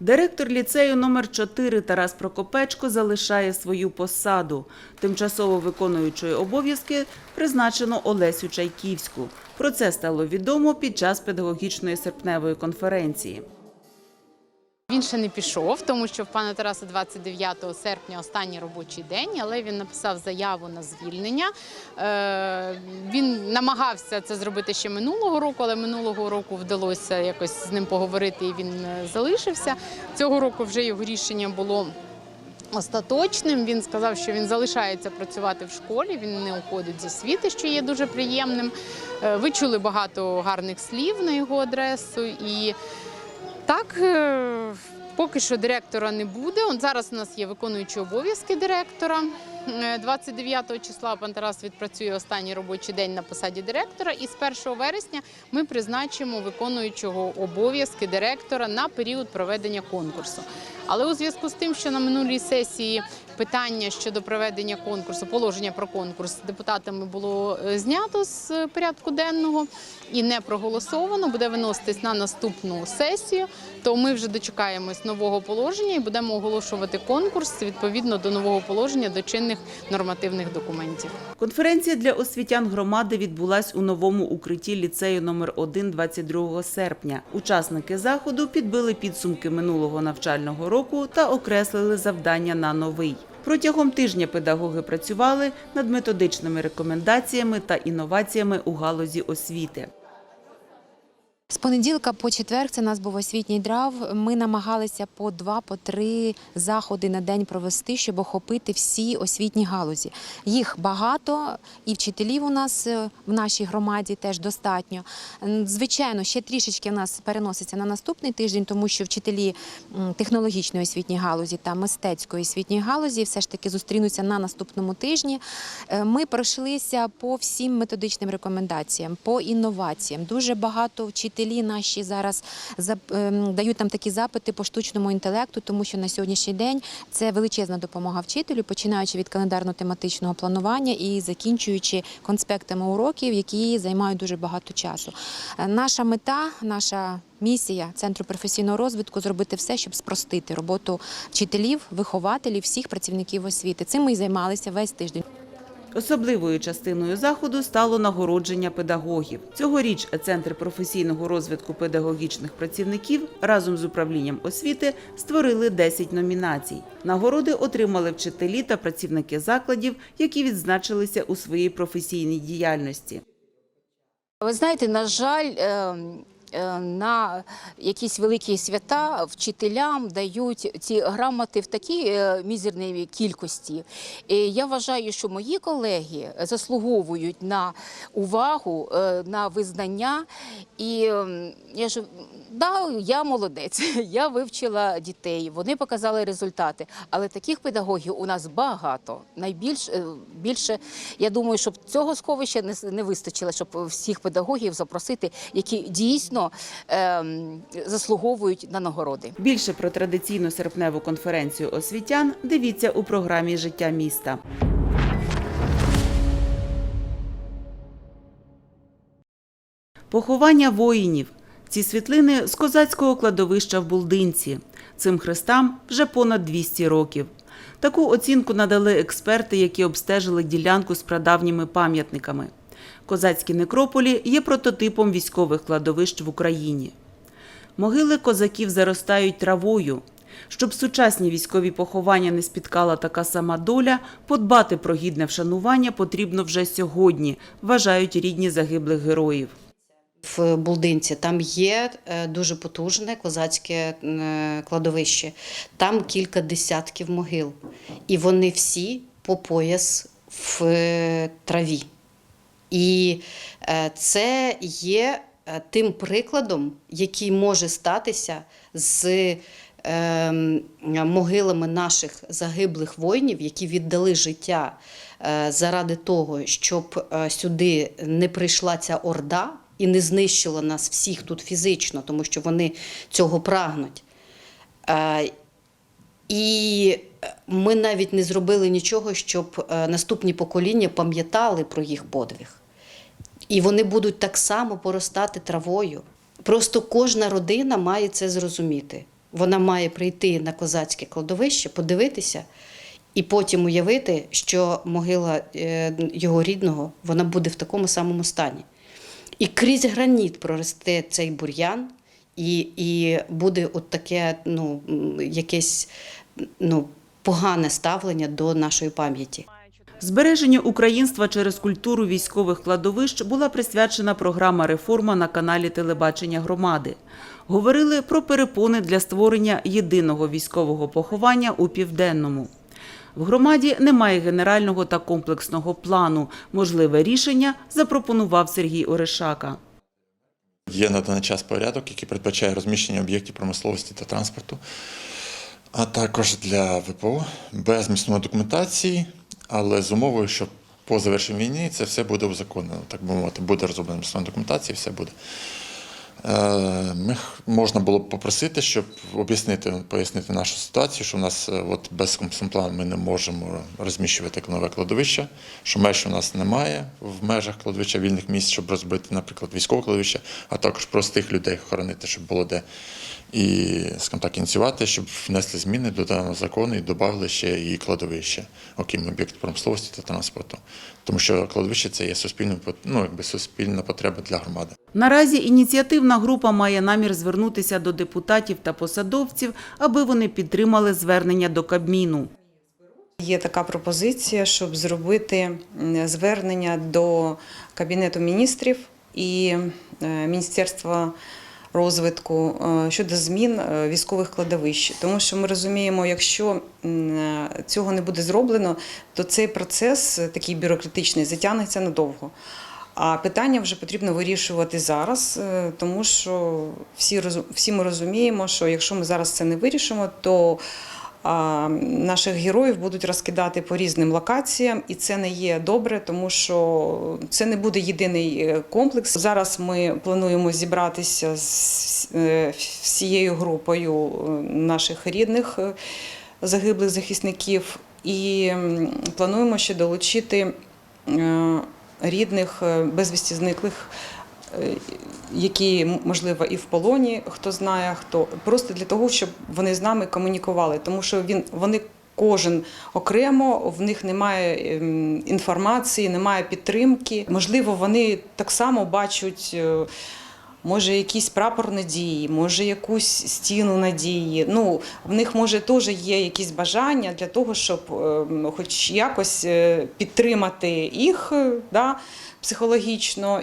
Директор ліцею номер 4 Тарас Прокопечко залишає свою посаду. Тимчасово виконуючої обов'язки призначено Олесю Чайківську. Про це стало відомо під час педагогічної серпневої конференції. Він ще не пішов, тому що в пана Тараса 29 серпня останній робочий день, але він написав заяву на звільнення. Е, Він намагався це зробити ще минулого року, але минулого року вдалося якось з ним поговорити, і він е, залишився. Цього року вже його рішення було. Остаточним він сказав, що він залишається працювати в школі, він не уходить з освіти, що є дуже приємним. Е, Ви чули багато гарних слів на його адресу, і так, е, поки що директора не буде. От зараз у нас є виконуючі обов'язки директора. Е, 29 числа пан Тарас відпрацює останній робочий день на посаді директора, і з 1 вересня ми призначимо виконуючого обов'язки директора на період проведення конкурсу. Але у зв'язку з тим, що на минулій сесії питання щодо проведення конкурсу, положення про конкурс депутатами було е, знято з е, порядку денного і не проголосовано, буде виноситись на наступну сесію. То ми вже дочекаємось нового положення і будемо оголошувати конкурс відповідно до нового положення до чинних нормативних документів. Конференція для освітян громади відбулась у новому укритті ліцею номер 1 22 серпня. Учасники заходу підбили підсумки минулого навчального року та окреслили завдання на новий. Протягом тижня педагоги працювали над методичними рекомендаціями та інноваціями у галузі освіти. З понеділка по четвер це у нас був освітній драв. Ми намагалися по два, по три заходи на день провести, щоб охопити всі освітні галузі. Їх багато, і вчителів у нас е, в нашій громаді теж достатньо. Звичайно, ще трішечки в нас переноситься на наступний тиждень, тому що вчителі технологічної освітньої галузі та мистецької освітньої галузі все ж таки зустрінуться на наступному тижні. Е, Ми пройшлися по всім методичним рекомендаціям, по інноваціям. Дуже багато вчителі наші зараз ем, дають там такі запити по штучному інтелекту, тому що на сьогоднішній день це величезна допомога вчителю, починаючи від календарно-тематичного планування і закінчуючи конспектами уроків, які займають дуже багато часу. Е, Наша мета, наша місія центру професійного розвитку зробити все, щоб спростити роботу вчителів, вихователів, всіх працівників освіти. Цим ми і займалися весь тиждень. Особливою частиною заходу стало нагородження педагогів. Цьогоріч Центр професійного розвитку педагогічних працівників разом з управлінням освіти створили 10 номінацій. Нагороди отримали вчителі та працівники закладів, які відзначилися у своїй професійній діяльності. Ви знаєте, на жаль, е, е, на якісь великі свята вчителям дають ці грамоти в такій е, мізерній кількості. І я вважаю, що мої колеги заслуговують на увагу, е, на визнання. І я ж да, я молодець, я вивчила дітей, вони показали результати. Але таких педагогів у нас багато. Найбільш е, більше, я думаю, щоб цього сховища не вистачило, щоб всіх педагогів запросити, які дійсно ем, заслуговують на нагороди. Більше про традиційну серпневу конференцію освітян дивіться у програмі Життя міста. Поховання воїнів. Ці світлини з козацького кладовища в Булдинці. Цим хрестам вже понад 200 років. Таку оцінку надали експерти, які обстежили ділянку з прадавніми пам'ятниками. Козацькі некрополі є прототипом військових кладовищ в Україні. Могили козаків заростають травою. Щоб сучасні військові поховання не спіткала така сама доля, подбати про гідне вшанування потрібно вже сьогодні, вважають рідні загиблих героїв. В Булдинці там є е, дуже потужне козацьке е, кладовище. Там кілька десятків могил. І вони всі по пояс в е, траві. І е, це є е, тим прикладом, який може статися з ем, могилами наших загиблих воїнів, які віддали життя е, заради того, щоб сюди не прийшла ця орда і не знищила нас всіх тут фізично, тому що вони цього прагнуть. Е, І ми навіть не зробили нічого, щоб е, наступні покоління пам'ятали про їх подвиг. І вони будуть так само поростати травою. Просто кожна родина має це зрозуміти. Вона має прийти на козацьке кладовище, подивитися і потім уявити, що могила е, його рідного вона буде в такому самому стані. І крізь граніт проросте цей бур'ян, і, і буде от таке ну, якесь ну, погане ставлення до нашої пам'яті. Збереженню українства через культуру військових кладовищ була присвячена програма «Реформа» на каналі телебачення громади. Говорили про перепони для створення єдиного військового поховання у Південному. В громаді немає генерального та комплексного плану. Можливе рішення запропонував Сергій Орешака. Є на даний час порядок, який передбачає розміщення об'єктів промисловості та транспорту, а також для ВПО без міцної документації, але з умовою, що по завершенню війни це все буде узаконено, так би мовити, буде розроблена міцна документація, все буде. Е, Ми можна було б попросити, щоб об'яснити, пояснити нашу ситуацію, що в нас е, от без комплексного ми не можемо розміщувати нове кладовище, що меж у нас немає в межах кладовища вільних місць, щоб розбити, наприклад, військове кладовище, а також простих людей хоронити, щоб було де. І скажімо так, ініціювати, щоб внесли зміни до даного закону і додали ще і кладовище, окрім об'єктів промисловості та транспорту. Тому що кладовище це є суспільною пот- ну, якби суспільна потреба для громади. Наразі ініціативна група має намір звернутися до депутатів та посадовців, аби вони підтримали звернення до Кабміну. Є така пропозиція, щоб зробити звернення до Кабінету міністрів і е, Міністерства розвитку е, щодо змін е, військових кладовищ. Тому що ми розуміємо, якщо е, цього не буде зроблено, то цей процес такий бюрократичний затягнеться надовго. А питання вже потрібно вирішувати зараз, тому що всі, всі ми розуміємо, що якщо ми зараз це не вирішимо, то наших героїв будуть розкидати по різним локаціям, і це не є добре, тому що це не буде єдиний е, комплекс. Зараз ми плануємо зібратися з е, всією групою е, наших рідних загиблих захисників, і плануємо ще долучити рідних безвісті зниклих. Е, Які можливо і в полоні, хто знає, хто просто для того, щоб вони з нами комунікували, тому що він вони кожен окремо, в них немає ем, інформації, немає підтримки. Можливо, вони так само бачать. е, Може, якийсь прапор надії, може якусь стіну надії. Ну, в них може теж є якісь бажання для того, щоб ем, хоч якось е, підтримати їх да, психологічно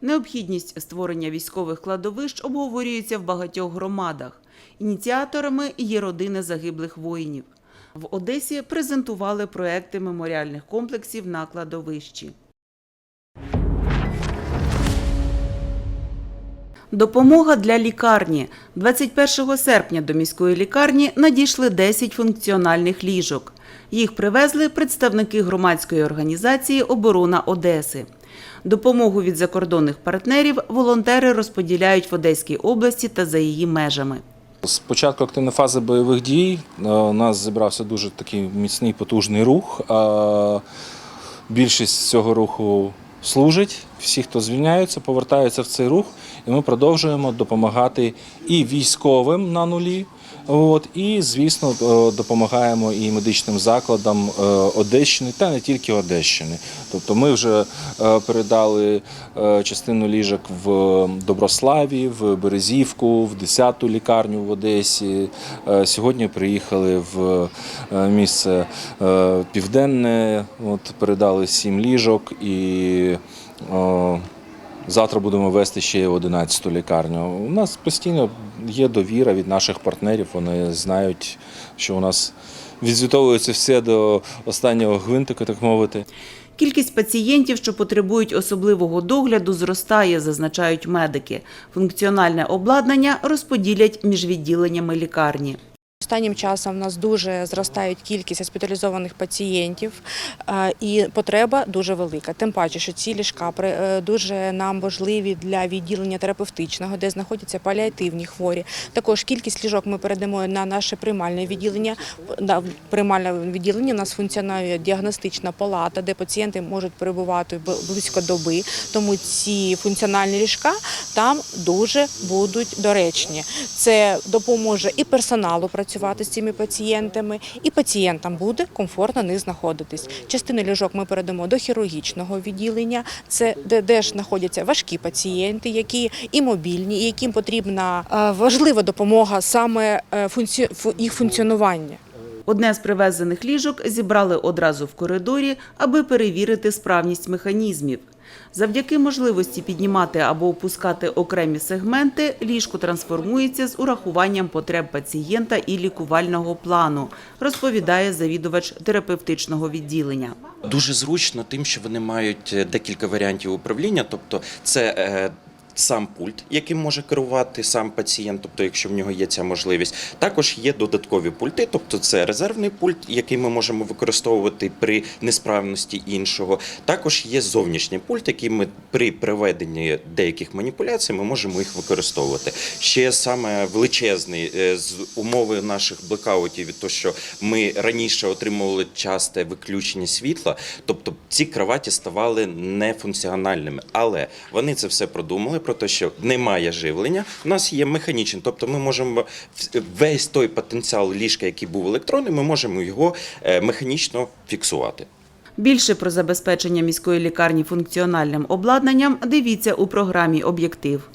Необхідність створення військових кладовищ обговорюється в багатьох громадах. Ініціаторами є родини загиблих воїнів. В Одесі презентували проекти меморіальних комплексів на кладовищі. Допомога для лікарні. 21 серпня до міської лікарні надійшли 10 функціональних ліжок. Їх привезли представники громадської організації Оборона Одеси. Допомогу від закордонних партнерів волонтери розподіляють в Одеській області та за її межами. З початку активної фази бойових дій е, у нас зібрався дуже такий міцний потужний рух. Більшість цього руху служить. Всі, хто звільняються, повертаються в цей рух, і ми продовжуємо допомагати і військовим на нулі. От, і, звісно, е, допомагаємо і медичним закладам е, Одещини та не тільки Одещини. Тобто ми вже е, передали частину ліжок в Доброславі, в Березівку, в 10-ту лікарню в Одесі. Сьогодні приїхали в місце Південне, от, передали сім ліжок і. Завтра будемо вести ще 11-ту лікарню. У нас постійно є довіра від наших партнерів. Вони знають, що у нас відзвітовується все до останнього гвинтика, так мовити. Кількість пацієнтів, що потребують особливого догляду, зростає, зазначають медики. Функціональне обладнання розподілять між відділеннями лікарні. Останнім часом в нас дуже зростають кількість госпіталізованих пацієнтів, е, і потреба дуже велика. Тим паче, що ці ліжка е, дуже нам важливі для відділення терапевтичного, де знаходяться паліативні хворі. Також кількість ліжок ми передамо на наше приймальне відділення. На приймальне відділення у нас функціонує діагностична палата, де пацієнти можуть перебувати близько доби. Тому ці функціональні ліжка там дуже будуть доречні. Це допоможе і персоналу працювати з цими пацієнтами, і пацієнтам буде комфортно них знаходитись. Частину ліжок ми передамо до хірургічного відділення, це де, де ж знаходяться важкі пацієнти, які і мобільні, і яким потрібна е, важлива допомога саме е, функці... їх функціонування. Одне з привезених ліжок зібрали одразу в коридорі, аби перевірити справність механізмів. Завдяки можливості піднімати або опускати окремі сегменти, ліжко трансформується з урахуванням потреб пацієнта і лікувального плану, розповідає завідувач терапевтичного відділення. Дуже зручно тим, що вони мають е, декілька варіантів управління, тобто це. Сам пульт, яким може керувати сам пацієнт, тобто, якщо в нього є ця можливість, також є додаткові пульти, тобто це резервний пульт, який ми можемо використовувати при несправності іншого. Також є зовнішній пульт, який ми при проведенні деяких маніпуляцій ми можемо їх використовувати. Ще саме величезний е, з умови наших блекаутів від що ми раніше отримували часте виключення світла, тобто ці кроваті ставали нефункціональними, але вони це все продумали про те, що немає живлення. У нас є механічний, тобто ми можемо весь той потенціал ліжка, який був електронний, ми можемо його е, механічно фіксувати. Більше про забезпечення міської лікарні функціональним обладнанням дивіться у програмі Об'єктив.